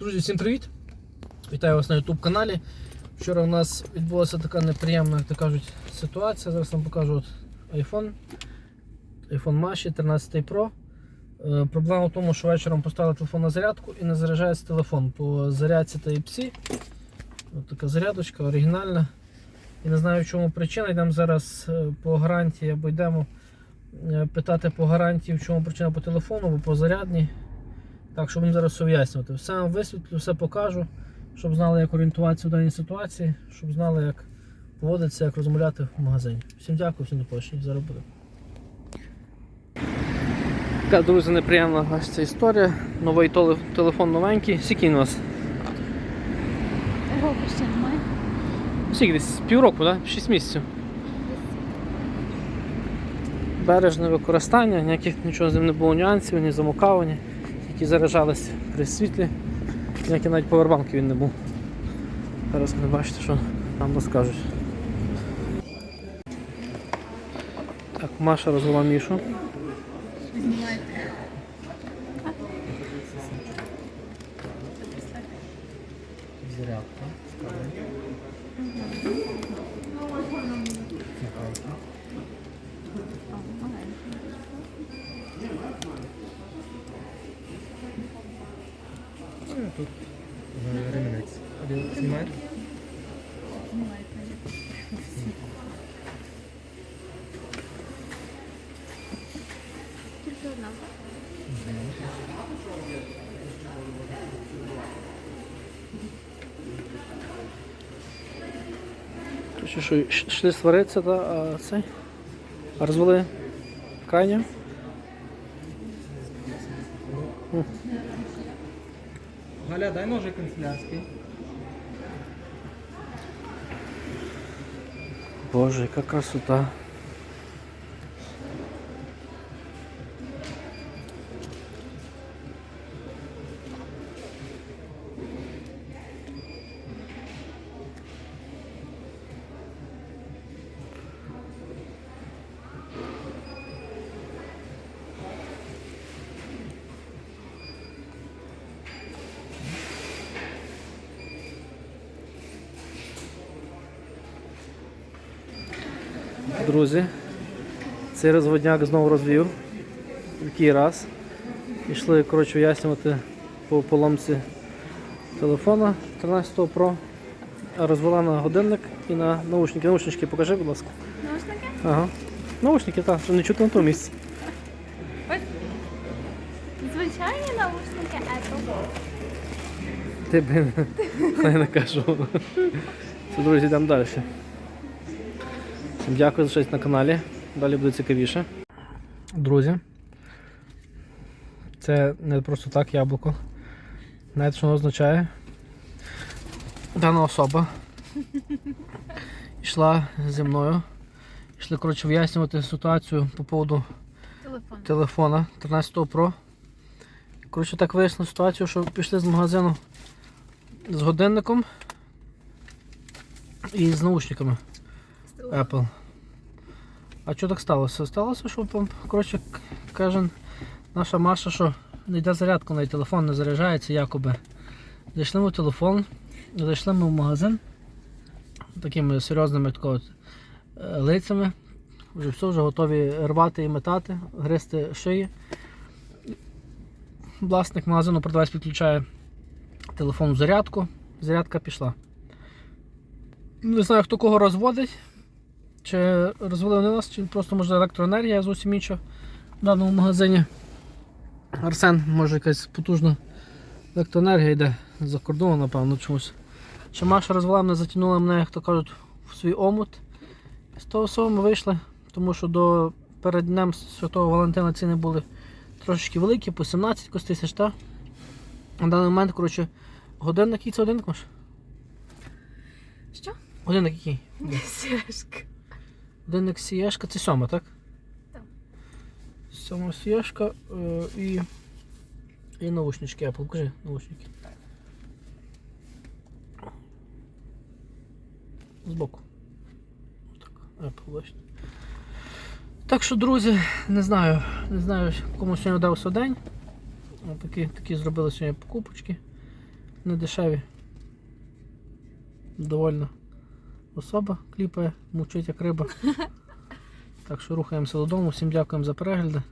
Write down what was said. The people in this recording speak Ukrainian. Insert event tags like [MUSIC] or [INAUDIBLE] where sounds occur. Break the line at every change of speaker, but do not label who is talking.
Друзі, всім привіт! Вітаю вас на YouTube каналі. Вчора у нас відбулася така неприємна, як то кажуть, ситуація. Зараз вам покажу от iPhone. iPhone Маші 13 Pro. Е, Проблема в тому, що вечором поставили телефон на зарядку і не заряджається телефон по зарядці Type-C. От така зарядочка оригінальна. І не знаю в чому причина. Йдемо зараз е, по гарантії або йдемо е, питати по гарантії, в чому причина по телефону або по зарядній. Так, що будемо зараз все вияснювати. Все вам висвітлю, все покажу, щоб знали, як орієнтуватися в даній ситуації, щоб знали, як поводитися, як розмовляти в магазині. Всім дякую, всім до побачення. Зараз буде. Така, друзі, неприємна ця історія. Новий теле- телефон новенький. Скільки він у вас?
Року ще немає.
Скільки десь півроку, так? Да? 6 місяців. Бережне використання, ніяких нічого з ним не було нюансів, ні замокавані, які заряджалися при світлі. Ніякі навіть повербанки він не був. Зараз ми бачите, що нам розкажуть. Так, Маша розвела Мішу.
Зарядка. Тут ремінець. Один знімає?
Знімайте. Тільки одна.
Що, що йшли сваритися, а цей? А розвели крайню?
Галя, дай ножик канцелярський.
Боже, яка красота. Друзі, цей розводняк знову розвів. Який раз. Пішли коротше, вияснювати по поломці телефона 13 Pro. Розвела на годинник і на наушники. Наушнички покажи, будь ласка.
Наушники?
Ага. Наушники, так, що не чути на тому місці.
Звичайні наушники Apple.
Ти б хай [LAUGHS] не кажу. Друзі, йдемо далі. Всім дякую за щось на каналі. Далі буде цікавіше. Друзі. Це не просто так яблуко. Знаєте, що воно означає? Дана особа [LAUGHS] йшла зі мною. Йшли, коротше, вияснювати ситуацію по поводу
Телефон.
телефона 13 Pro. Коротше, так вияснили ситуацію, що пішли з магазину з годинником і з наушниками Apple. А що так сталося? Сталося, що коротше, каже наша Маша, що не йде зарядка, на телефон не заряджається якоби. Зайшли ми в телефон, зайшли ми в магазин такими серйозними такого, е, лицями. Вже все, вже готові рвати і метати, гризти шиї. Власник магазину продавець підключає телефон в зарядку, зарядка пішла. Не знаю, хто кого розводить, чи розвели вони нас, чи просто може електроенергія зовсім інша в даному магазині. Арсен, може якась потужна електроенергія йде за кордону, напевно, чомусь. Чи Маша розвела мене, затягнула мене, як то кажуть, в свій омут. З того всього ми вийшли, тому що до перед Днем Святого Валентина ціни були трошечки великі, по 17 якось тисяч, так? На даний момент, коротше, годинник, який це годинник Маш?
Що?
Годинник який? [LAUGHS]
Сережка.
Годинник Сієшка, це сьома, так?
Так.
Сьома Сієшка е, і. І наушнички Apple. Покажи наушники. Збоку. Так, Apple, бачите. Так що, друзі, не знаю, не знаю, кому сьогодні вдався день. Такі, такі зробили сьогодні покупочки. не дешеві. Довольно особа кліпає, мучить як риба. [LAUGHS] Так що рухаємося додому. Всім дякуємо за перегляди.